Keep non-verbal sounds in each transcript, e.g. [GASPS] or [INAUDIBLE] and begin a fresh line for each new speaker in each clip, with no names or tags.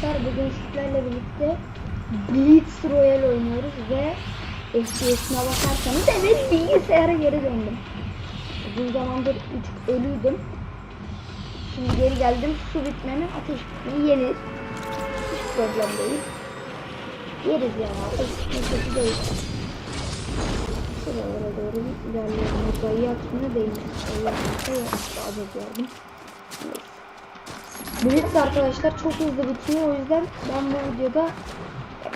arkadaşlar bugün sizlerle birlikte Blitz Royale oynuyoruz ve FPS'ine bakarsanız evet bilgisayara geri döndüm. Uzun zamandır üç ölüydüm. Şimdi geri geldim. Su bitmemi, ateş bitmeyi yenir. Hiç problem değil. Yeriz yani ateş bitme kötü değil. Şuralara doğru ilerleyelim. Mutayı atmıyor değil. Allah mutayı azat verdim. Neyse. Blitz arkadaşlar çok hızlı bitiyor. O yüzden ben bu videoda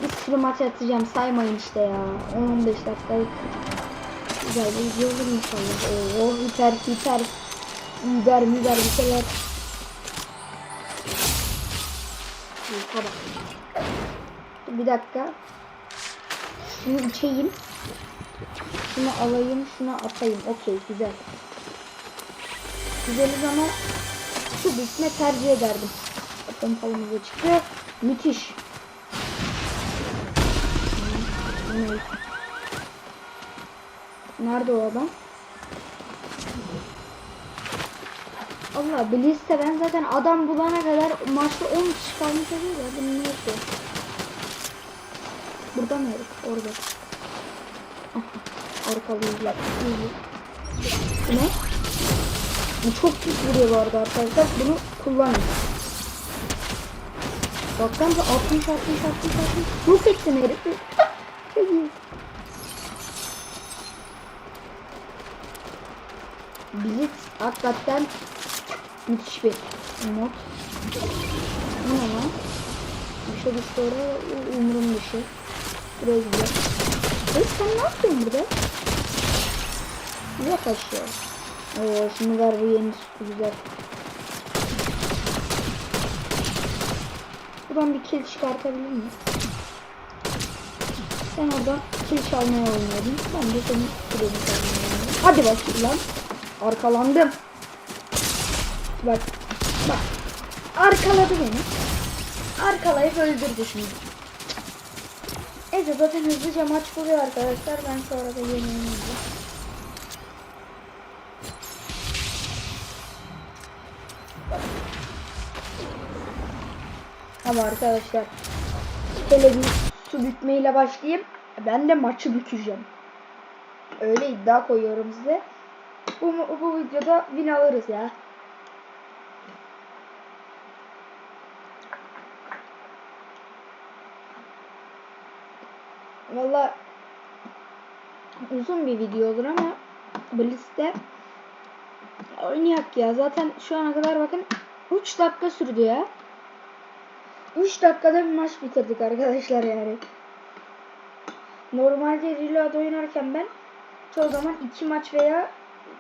bir sürü maç atacağım. Saymayın işte ya. 10-15 dakikalık güzel bir video olur inşallah. Oo, hiper hiper Über müber bir şeyler. Bir dakika. Şunu içeyim. Şunu alayım şunu atayım. Okey güzel. Güzeliz ama su bitme tercih ederdim. Bakın falımıza çıktı. Müthiş. Nerede o adam? Allah bilirse ben zaten adam bulana kadar maçta 10 kişi kalmış oluyor ya. Bu ne yapıyor? Burada mı herif? Orada. Arkalıyız. Bu ne? Bu çok pis vuruyor bu arada arkadaşlar. Bunu kullanın. Baksanıza 60 60 60 60. Yok ettim herifi. Çok iyi. Blitz hakikaten müthiş bir mod. Ne lan? Bir şey düştü oraya umurum dışı. Buraya gidiyor. Hey sen ne yapıyorsun burada? Yok aşağı. Oo, şimdi ver bu yeni güzel. Buradan bir kill çıkartabilir miyim? Sen oradan kill çalmaya oynuyordun. Ben de senin killini çalmaya. Hadi bakayım lan. Arkalandım. Bak. Bak. Arkaladı beni. Arkalayıp öldürdü şimdi. Neyse zaten hızlıca maç buluyor arkadaşlar. Ben sonra da yeni oynayacağım. Ama arkadaşlar hele bir su bükmeyle başlayayım. Ben de maçı bükeceğim. Öyle iddia koyuyorum size. Bu, bu videoda win alırız ya. Valla uzun bir video olur ama Blitz'te oynayak ya. Zaten şu ana kadar bakın 3 dakika sürdü ya. 3 dakikada bir maç bitirdik arkadaşlar yani. Normalde reload oynarken ben çoğu zaman 2 maç veya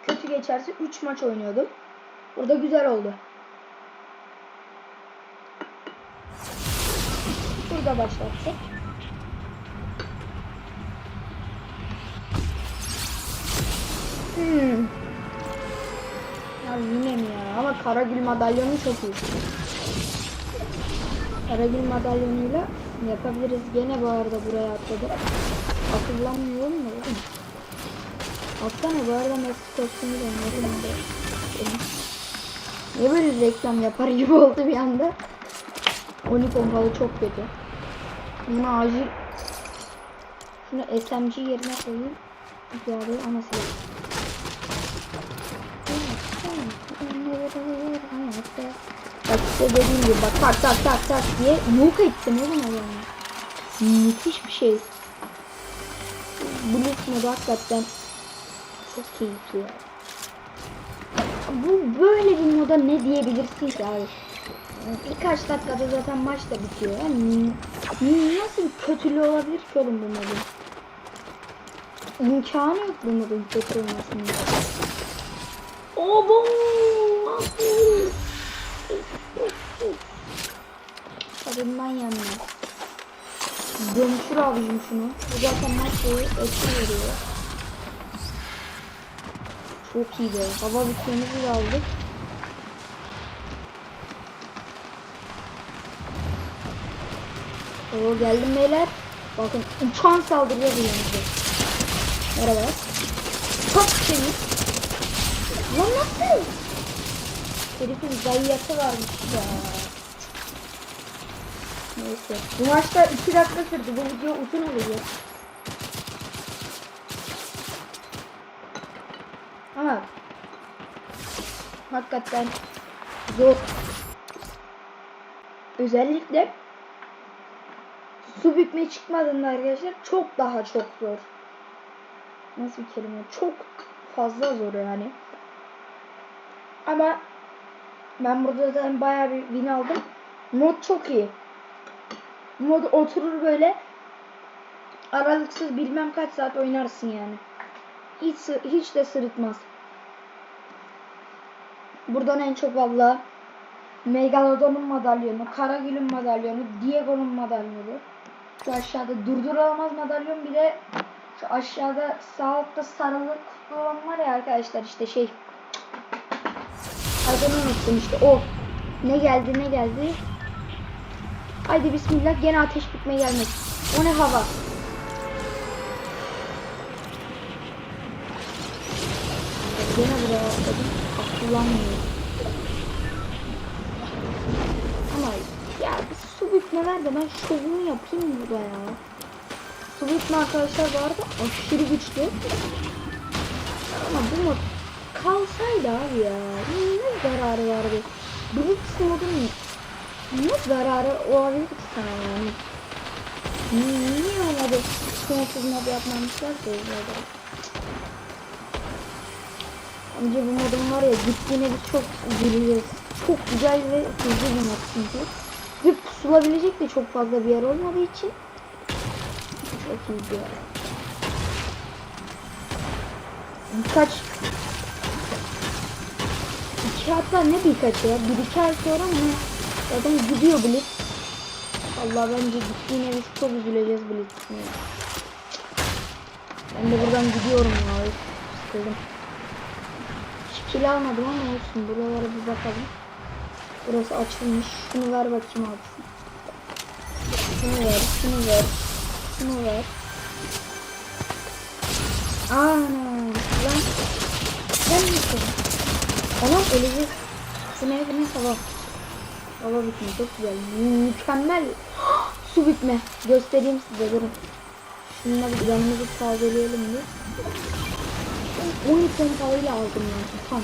kötü geçerse 3 maç oynuyordum. Burada güzel oldu. Burada başlattık. Hmm. Ya yine mi ya? Ama Karagül madalyonu çok iyi. Karagül madalyonuyla yapabiliriz. Gene bu arada buraya atladı. Akıllanmıyor mu? Atsana bu arada Messi kostümü de. Niye böyle reklam yapar gibi oldu bir anda? Oni pompalı çok kötü. Bunu acil şunu SMG yerine koyayım. Yani ana silah. Bak işte dediğim gibi bak tak tak tak tak diye yok ettim oğlum adamı. Müthiş bir şey. Blitz modu hakikaten çok keyifli ya. Bu böyle bir moda ne diyebilirsin ki abi? Birkaç dakikada zaten maç da bitiyor. Yani nasıl bir kötülüğü olabilir ki oğlum bu modun? İmkanı yok bu modun kötü olmasının. Obo! Tadından yanıyor. Dönüşür abicim şunu. Bu zaten maç boyu etki veriyor. Çok iyi be. Hava bitmemizi de aldık. Oo geldim beyler. Bakın uçan saldırıyor bu yanımda. Merhaba. Çok temiz. Lan nasıl? Herifin zayiatı varmış ya. Neyse. Bu maçta 2 dakika sürdü. Bu video uzun olacak. Ama hakikaten zor. Özellikle su bükme çıkmadığında arkadaşlar çok daha çok zor. Nasıl bir kelime? Çok fazla zor yani. Ama ben burada zaten bayağı bir win aldım. Mod çok iyi. Mod oturur böyle aralıksız bilmem kaç saat oynarsın yani. Hiç hiç de sırıtmaz. Buradan en çok valla Megalodon'un madalyonu, Karagül'ün madalyonu, Diego'nun madalyonu. Şu aşağıda durdurulamaz madalyon bir de şu aşağıda sağ sarılı kutlu olan var ya arkadaşlar işte şey Adını unuttum işte o. Ne geldi ne geldi. Haydi bismillah gene ateş bitme gelmek. O ne hava. Gene buraya atladım. Akıllanmıyor. Ama ya su bitmeler de ben şovunu yapayım burada ya. Su bitme arkadaşlar arada aşırı güçlü. Ama bu mod kalsaydı abi ya. Ne zararı vardı? Blitz modun ne zararı olabilir ki sana yani? Niye olmadı? Sonsuz mod yapmamışlar ki öyle. Bence bu modun var ya gittiğine biz çok güleceğiz. Çok güzel ve hızlı bir mod çünkü. Ve pusulabilecek de çok fazla bir yer olmadığı için çok iyi bir yer. Birkaç iki hatta ne birkaç ya bir iki ay sonra mı zaten gidiyor Blitz. Allah bence gittiğine biz çok üzüleceğiz Blitz'in. Ben de buradan gidiyorum ya. Sıkıldım. Hiç kill almadım ama olsun. Buralara bir bakalım. Burası açılmış. Şunu ver bakayım abi. Şunu ver, şunu ver, şunu ver. Ana lan. Ben misin? Anam öleceğiz. Bu ne bu ne hava. Hava bitme çok güzel. Mükemmel. [GASPS] Su bitme. Göstereyim size durun. Şununla bir yanımızı tazeleyelim bir. Ben 12 pompalıyla aldım yani tam.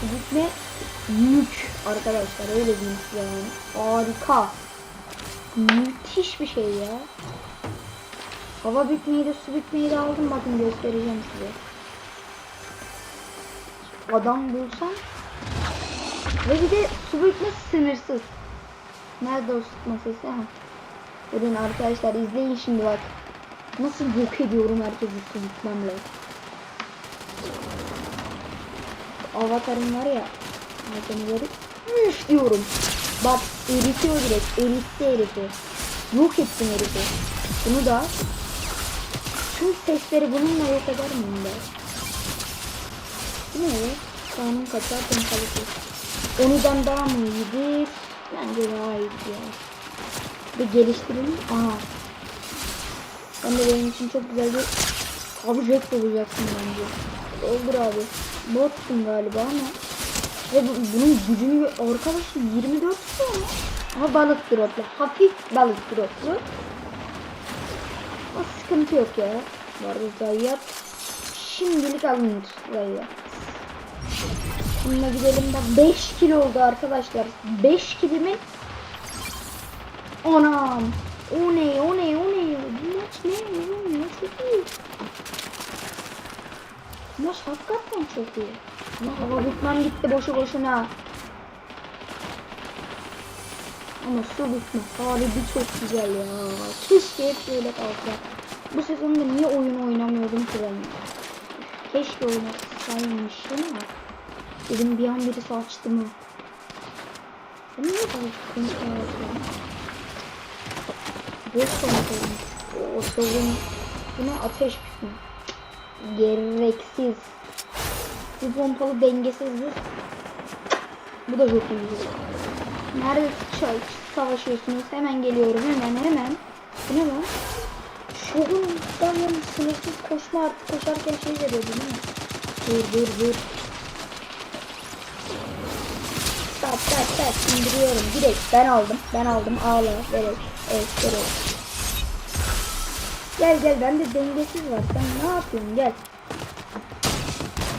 Su bitme yük arkadaşlar öyle diyeyim size yani. Harika. Müthiş bir şey ya. Hava bitmeyi de su bitmeyi de aldım. Bakın göstereceğim size. Adam bulsam. Ve bir de su bitme sınırsız. Nerede o sıkma sesi? Ha. Durun arkadaşlar izleyin şimdi bak. Nasıl yok ediyorum herkesi su bitmemle. Avatarım var ya. Malzemeleri. Üş diyorum. Bak eritiyor direkt. Eritti herifi. Yok ettim herifi. Bunu da tüm sesleri bununla yok eder miyim ben? Ne? Kanun kaçar pompalısı. Ondan daha mı iyidir? Bence daha iyiydi ya. Bir geliştirelim. Aha. Ben de benim için çok güzel bir object olacaksın bence. Olur abi. Botsun galiba ama. Ve bu, bunun gücünü arkadaşı 24 mu? Ama balık droplu. Hafif balık droplu. O sıkıntı yok ya. Var zayiat. Şimdilik alınır zayiat. Bununla gidelim de 5 kilo oldu arkadaşlar. 5 kilimin Anam. O ne o ne o ne? Bu maç ne? Bu maç çok iyi. Bu maç hakikaten çok iyi. Ama hava bitmem gitti boşu boşuna. Ama su bitme. Haribi çok güzel ya. Keşke hep böyle kalsa. Bu sezonda niye oyun oynamıyordum ki ben? Keşke oynasaymışım ama. Dedim bir an birisi açtı mı? Ben niye böyle sıkıntı yapıyorum? Boş konuşuyorum. O sorun. Buna ateş püskün. Gereksiz. Bu pompalı dengesizdir. Bu da çok iyi. Nerede çay savaşıyorsunuz? Hemen geliyorum. Hemen hemen. Bu ne lan? Yani sınırsız koşma artık koşarken şey veriyor değil mi? Dur dur dur. tat tat tat indiriyorum. Direkt ben aldım. Ben aldım. Ağla. Verek. Evet verek. Gel gel bende dengesiz var. Sen ne yapıyorsun gel.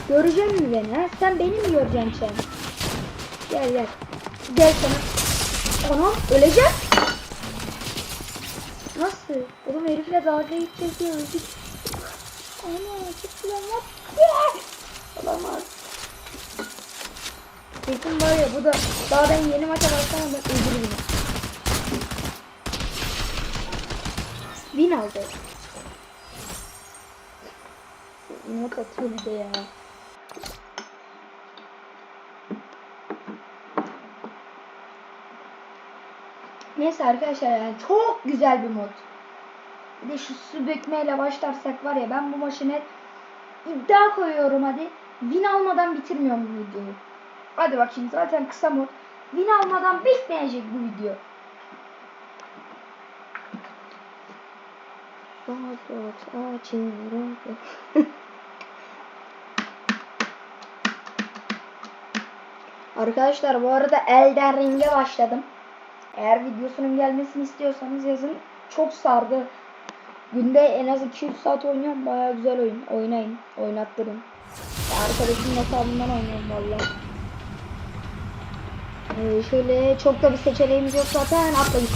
Görecek mi beni ha? Sen beni mi göreceksin sen? Gel gel. Gel sana. Anam öleceğim. Nasıl? Oğlum herifle dalga geçeceğiz diye öldük. Ana çıktı lan. Olamaz. Kesin var ya bu da daha ben yeni maça başlamadan öldürür beni. Win aldı. Bir de ya. Neyse arkadaşlar yani çok güzel bir mod. Bir de şu su dökmeyle başlarsak var ya ben bu maçı net iddia koyuyorum hadi. Win almadan bitirmiyorum bu videoyu. Hadi bakayım zaten kısa mod. Win almadan bitmeyecek bu video. [LAUGHS] Arkadaşlar bu arada Elden Ring'e başladım. Eğer videosunun gelmesini istiyorsanız yazın. Çok sardı. Günde en az 200 saat oynuyorum. Baya güzel oyun. Oynayın. Oynattırın. Arkadaşımın hesabından oynuyorum valla. Ee, şöyle çok da bir seçeneğimiz yok zaten. Atla git.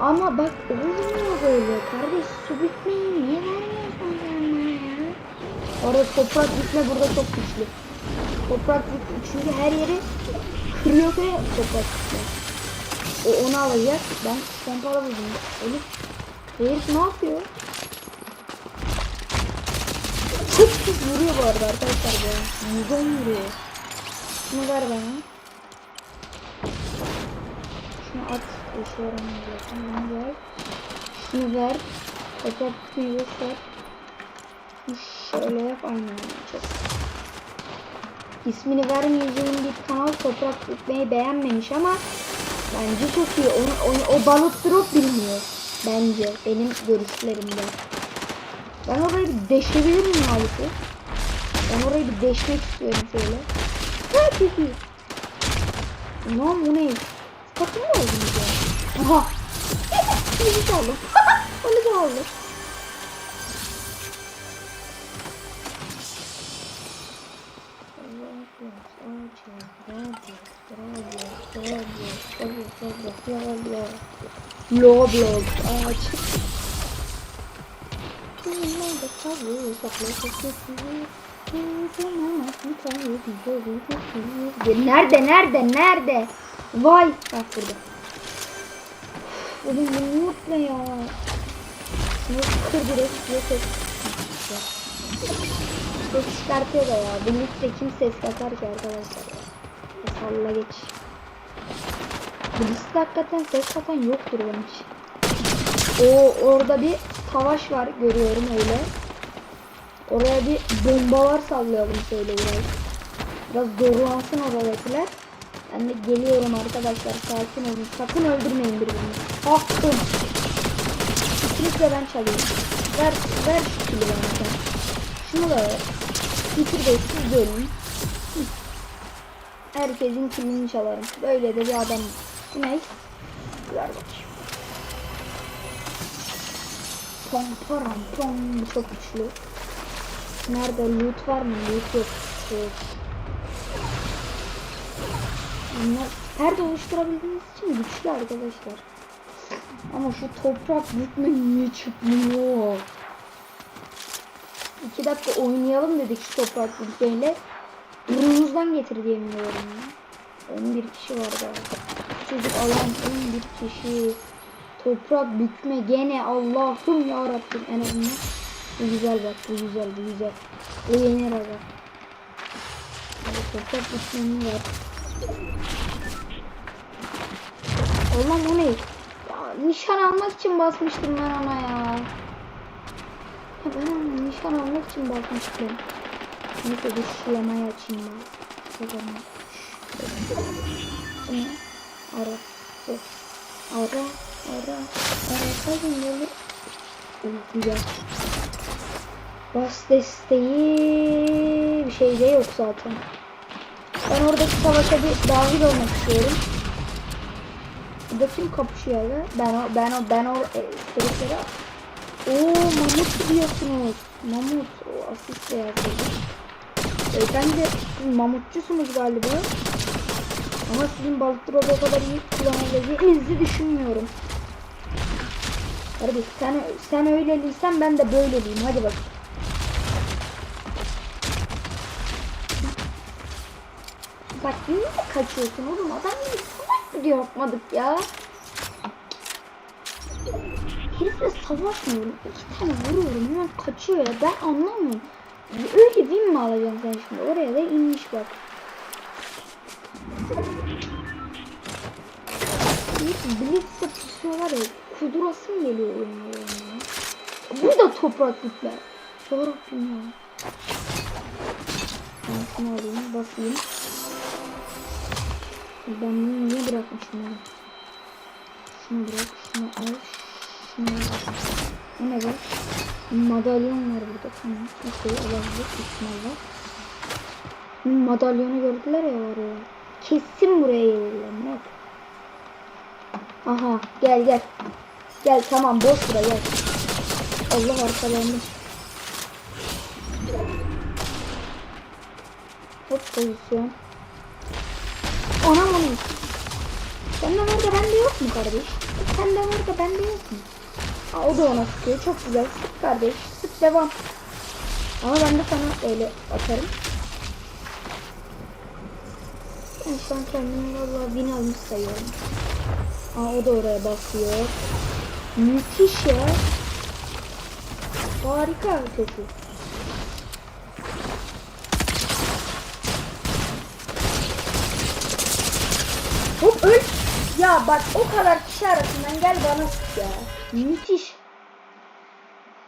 Ama bak olmuyor böyle. Kardeş su bitmeyi niye vermiyorsun bana ya? Orada toprak gitme burada çok güçlü. Toprak gitme çünkü her yeri kırıyor ve toprak gitme. O onu alacak. Ben pompalı buldum. Elif. Herif ne yapıyor? Çok pis vuruyor bu arada arkadaşlar bu. Yüzden vuruyor. Şunu ver bana. Şunu at. İşe yaramayacak. Şunu ver. Şunu ver. Tekrar ver. Şunu şöyle yap. Aynen yapacağız. İsmini vermeyeceğim bir kanal toprak tutmayı beğenmemiş ama bence çok iyi. Onu, onu, o balık drop bilmiyor. Bence benim görüşlerimde. Ben orayı bir deşebilir miyim Halik'i? Ben orayı bir deşmek istiyorum şöyle. Ha iyi. Ulan bu ne? Takım mı oldunuz ya? Aha. Onu da aldım. Onu. Roblox aç. Nerede nerede nerede? Vay bak burada. Oğlum bu mutlu ya. Nasıl kır direkt yok et. Ses çıkartıyor da ya. Bu liste kim ses katar ki arkadaşlar Salla geç. Bu liste hakikaten ses katan yoktur bence. O orada bir savaş var görüyorum öyle. Oraya bir bombalar sallayalım şöyle biraz. Biraz zorlansın oradakiler. Ben de geliyorum arkadaşlar sakin olun. Sakın öldürmeyin birbirini. Hakkım. Kesinlikle ben çalayım. Ver, ver şu kili bana. Şunu da ver. Bitir de siz bölün. Herkesin kilini çalarım. Böyle de bir adam. Bu ne? Ver bakayım. Pom param pom bu çok güçlü. Nerede loot var mı? Loot yok. Yok. Bunlar perde oluşturabildiğiniz için güçlü arkadaşlar. Ama şu toprak bükme niye çıkmıyor? İki dakika oynayalım dedik şu toprak bükmeyle. Burnumuzdan getir diyemiyorum ya. 11 kişi var daha. Çocuk alan 11 kişi. Toprak bükme gene Allah'ım ya Rabbim en azından. Bu güzel bak bu güzel bu güzel. Bu yenir aga. Toprak bükmemi var. Oğlum o ne? Ya, nişan almak için basmıştım ben ona ya. Ya ben ona nişan almak için basmıştım. Neyse dur şulamayı açayım ben. O zaman. Ne? Ara. Bu. Ara. Ara. Ara. Kazın yolu. Oh, güzel. Bas desteği bir şey de yok zaten. Ben oradaki savaşa bir dahil olmak istiyorum. Burada kim kapışıyor ya? Ben o, ben o, ben o e. Oo mamut diyorsunuz. Mamut. O asist yazdı. Beyefendi siz mamutçusunuz galiba. Ama sizin balık o kadar iyi kullanabileceğinizi düşünmüyorum. Kardeş sen, sen öyleliysen ben de böyleliyim. Hadi bak. Bak niye kaçıyorsun oğlum? Adam gibi salak video yapmadık ya. Herifle savaşmıyorum. İki tane vuruyorum. Hemen kaçıyor ya. Ben anlamıyorum. Öyle win mi alacaksın sen şimdi? Oraya da inmiş bak. Blitz'e pusuyorlar ya. Kudurasım geliyor oyuna ya. Bu da toprak bütler. Yarabbim ya. Ben şunu alayım, basayım. Ben bunu niye bırakmışım ya? Şunu bırak, şunu al, şunu al. Bu ne var? Madalyon var burada, tamam. Bir şey olabilir, ihtimal var. Madalyonu gördüler ya var ya. Kesin buraya gelirler. Aha, gel gel. Gel tamam, boş bura gel. Allah arkalarını. Hop pozisyon. Anam anam. Sende var da bende yok mu kardeş? Sende var da bende yok mu? Aa, o da ona sıkıyor. Çok güzel. Sık kardeş. Sık devam. Ama ben de sana öyle atarım. Ben şu an kendimi valla win almış sayıyorum. Aa, o da oraya basıyor. Müthiş ya. Harika ötesi. Hop öl. Ya bak o kadar kişi arasından gel bana sık ya. Müthiş.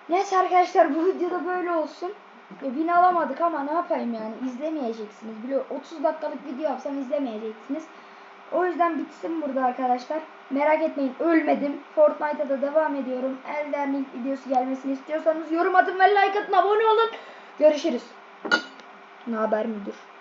Neyse arkadaşlar bu videoda böyle olsun. E, bin alamadık ama ne yapayım yani izlemeyeceksiniz. Biliyor 30 dakikalık video yapsam izlemeyeceksiniz. O yüzden bitsin burada arkadaşlar. Merak etmeyin ölmedim. Fortnite'a da devam ediyorum. Elden Ring videosu gelmesini istiyorsanız yorum atın ve like atın abone olun. Görüşürüz. Ne haber müdür?